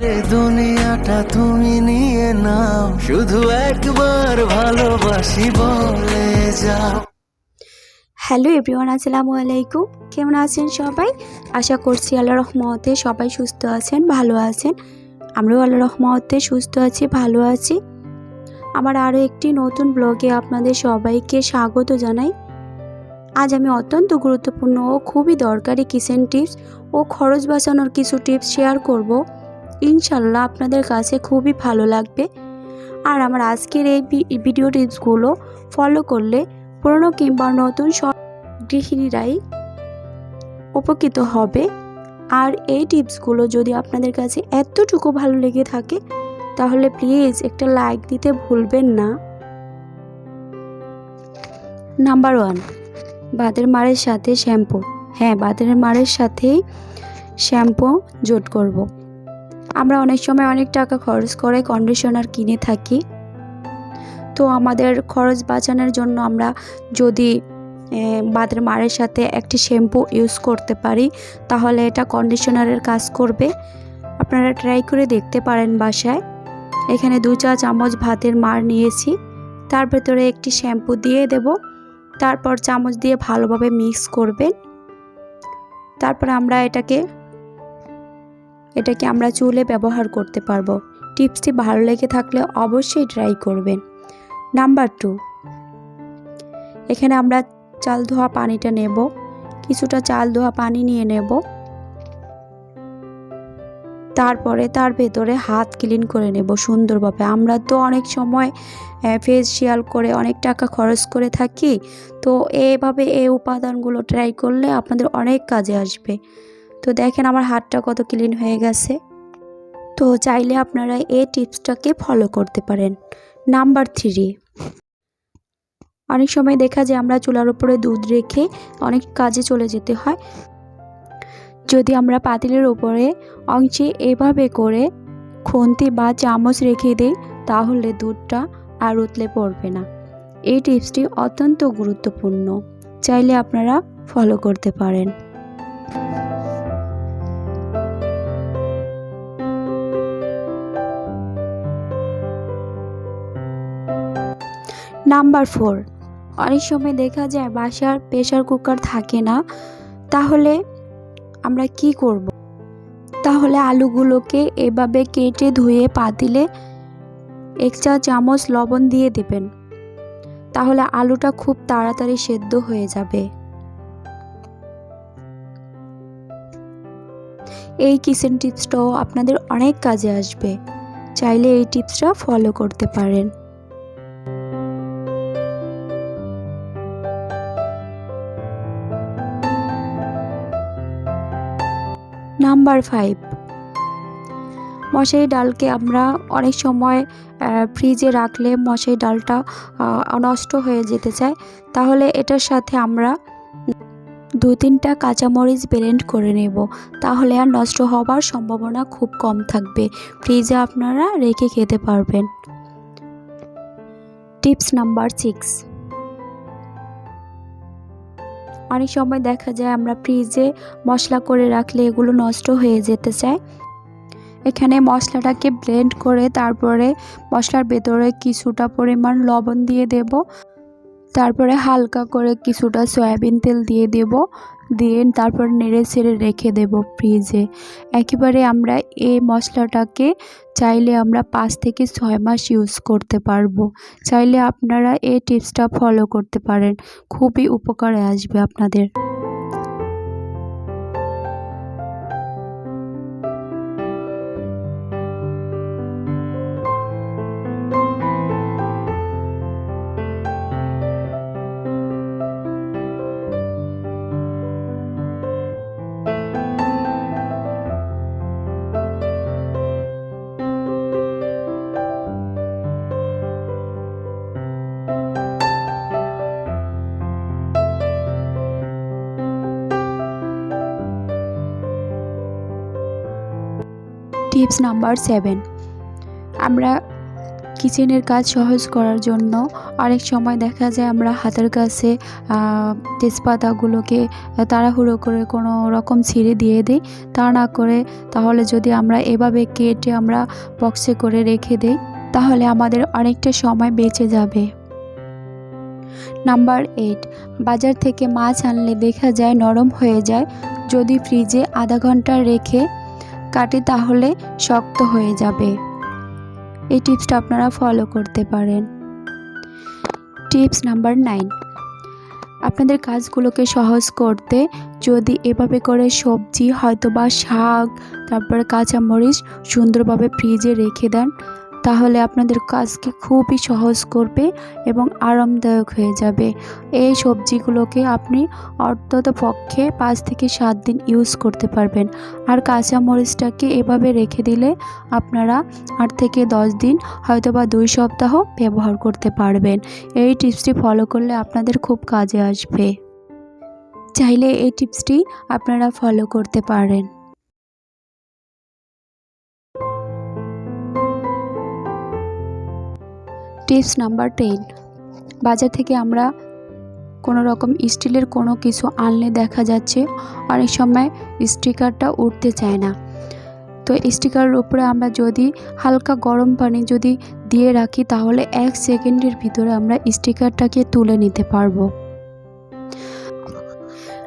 দুনিয়াটা তুমি নিয়ে নাও। শুধু একবার ভালোবাসি বলে যাও। হ্যালো এভরিওয়ান, আসসালামু আলাইকুম। কেমন আছেন সবাই? আশা করছি আল্লাহ রহমতে সবাই সুস্থ আছেন, ভালো আছেন। আমরাও আল্লাহ রহমতে সুস্থ আছি, ভালো আছি। আমার আরও একটি নতুন ব্লগে আপনাদের সবাইকে স্বাগত জানাই। আজ আমি অত্যন্ত গুরুত্বপূর্ণ ও খুবই দরকারি কিচেন টিপস ও খরচ বাঁচানোর কিছু টিপস শেয়ার করব। ইনশাল্লাহ আপনাদের কাছে খুবই ভালো লাগবে। আর আমার আজকের এই ভিডিও টিপসগুলো ফলো করলে পুরনো কিংবা নতুন সব গৃহিণীরাই উপকৃত হবে। আর এই টিপসগুলো যদি আপনাদের কাছে এতটুকু ভালো লেগে থাকে, তাহলে প্লিজ একটা লাইক দিতে ভুলবেন না। নাম্বার ওয়ান, বাতের মারের সাথে শ্যাম্পু। হ্যাঁ বাতের মারের সাথেই শ্যাম্পু জোট করব। আমরা অনেক সময় অনেক টাকা খরচ করে কন্ডিশনার কিনে থাকি। তো আমাদের খরচ বাঁচানোর জন্য আমরা যদি বাতের মারের সাথে একটি শ্যাম্পু ইউজ করতে পারি, তাহলে এটা কন্ডিশনারের কাজ করবে। আপনারা ট্রাই করে দেখতে পারেন বাসায়। এখানে দু চা চামচ ভাতের মার নিয়েছি। তার ভেতরে একটি শ্যাম্পু দিয়ে দেব। তারপর চামচ দিয়ে ভালোভাবে মিক্স করবেন। তারপর আমরা এটাকে এটাকে আমরা চুলে ব্যবহার করতে পারব। টিপসটি ভালো লেগে থাকলে অবশ্যই ট্রাই করবেন। নাম্বার টু এখানে আমরা চাল ধোয়া পানিটা নেব। কিছুটা চাল ধোয়া পানি নিয়ে নেব। তারপরে তার ভেতরে হাত ক্লিন করে নেব সুন্দরভাবে। আমরা তো অনেক সময় ফেসিয়াল করে অনেক টাকা খরচ করে থাকি। তো এভাবে এই উপাদানগুলো ট্রাই করলে আপনাদের অনেক কাজে আসবে। তো দেখেন আমার হাতটা কত ক্লিন হয়ে গেছে। তো চাইলে আপনারা এই টিপসটাকে ফলো করতে পারেন। নাম্বার থ্রি অনেক সময় দেখা যায় আমরা চুলার উপরে দুধ রেখে অনেক কাজে চলে যেতে হয়। যদি আমরা পাতিলের উপরে অংশে এভাবে করে খুন্তি বা চামচ রেখে দিই, তাহলে দুধটা আর উতলে পড়বে না। এই টিপসটি অত্যন্ত গুরুত্বপূর্ণ। চাইলে আপনারা ফলো করতে পারেন। Number four. অনেক সময় দেখা যায় বাসার প্রেশার কুকার থাকে না, তাহলে আমরা কি করব। তাহলে আলুগুলোকে এভাবে কেটে ধুয়ে পাতিলে এক চা চামচ লবণ দিয়ে দেবেন। তাহলে আলুটা খুব তাড়াতাড়ি সেদ্ধ হয়ে যাবে। এই কিচেন টিপসটাও আপনাদের অনেক কাজে আসবে। চাইলে এই টিপসটা ফলো করতে পারেন। নাম্বার ফাইভ মশারি ডালকে আমরা অনেক সময় ফ্রিজে রাখলে মশারি ডালটা নষ্ট হয়ে যেতে চায়। তাহলে এটার সাথে আমরা দু তিনটা কাঁচামরিচ ব্লেন্ড করে নেব। তাহলে আর নষ্ট হবার সম্ভাবনা খুব কম থাকবে। ফ্রিজে আপনারা রেখে খেতে পারবেন। টিপস নাম্বার সিক্স অনেক সময় দেখা যায় আমরা ফ্রিজে মশলা করে রাখলে এগুলো নষ্ট হয়ে যেতে চায়। এখানে মশলাটাকে ব্লেন্ড করে তারপরে মশলার ভেতরে কিছুটা পরিমাণ লবণ দিয়ে দেব। তারপরে হালকা করে কিছুটা সয়াবিন তেল দিয়ে দেব, দিয়ে তারপর নেড়ে ছেড়ে রেখে দেব ফ্রিজে একেবারে আমরা এই মশলাটাকে চাইলে আমরা পাঁচ থেকে ছয় মাস ইউজ করতে পারব। চাইলে আপনারা এই টিপসটা ফলো করতে পারেন। খুবই উপকারে আসবে আপনাদের। Tips number seven. আমরা কিচেনের কাজ সহজ করার জন্য অনেক সময় দেখা যায় আমরা হাতের কাছে তেজপাতাগুলোকে তাড়াহুড়ো করে কোনো রকম ছিঁড়ে দিয়ে দিই। তা না করে তাহলে যদি আমরা এভাবে কেটে আমরা বক্সে করে রেখে দিই, তাহলে আমাদের অনেকটা সময় বেঁচে যাবে। নাম্বার এইট, বাজার থেকে মাছ আনলে দেখা যায় নরম হয়ে যায়। যদি ফ্রিজে আধা ঘণ্টা রেখে কাটে তাহলে শক্ত হয়ে যাবে। এই টিপসটা আপনারা ফলো করতে পারেন। টিপস নাম্বার নাইন আপনাদের কাজগুলোকে সহজ করতে যদি এভাবে করে সবজি হয়তো বা শাক, তারপরে কাঁচামরিচ সুন্দরভাবে ফ্রিজে রেখে দেন তাহলে আপনাদের কাজকে খুবই সহজ করবে এবং আরামদায়ক হয়ে যাবে। এই সবজিগুলোকে আপনি অন্তত পক্ষে পাঁচ থেকে সাত দিন ইউজ করতে পারবেন। আর কাঁচামরিচটাকে এভাবে রেখে দিলে আপনারা আট থেকে দশ দিন হয়তো বা দুই সপ্তাহ ব্যবহার করতে পারবেন। এই টিপসটি ফলো করলে আপনাদের খুব কাজে আসবে। চাইলে এই টিপসটি আপনারা ফলো করতে পারেন। টিপস নাম্বার টেন বাজার থেকে আমরা কোনো রকম স্টিলের কোনো কিছু আনলে দেখা যাচ্ছে অনেক সময় স্টিকারটা উঠতে চায় না। তো স্টিকারের উপরে আমরা যদি হালকা গরম পানি যদি দিয়ে রাখি তাহলে এক সেকেন্ডের ভিতরে আমরা স্টিকারটাকে তুলে নিতে পারব।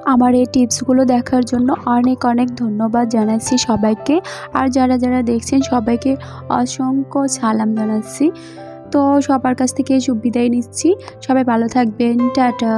আমার এই টিপসগুলো দেখার জন্য অনেক অনেক ধন্যবাদ জানাচ্ছি সবাইকে। আর যারা যারা দেখছেন সবাইকে অসংখ্য সালাম জানাচ্ছি। তো সবার কাছ থেকে সুবিধাই নিচ্ছি। সবাই ভালো থাকবেন। টাটা।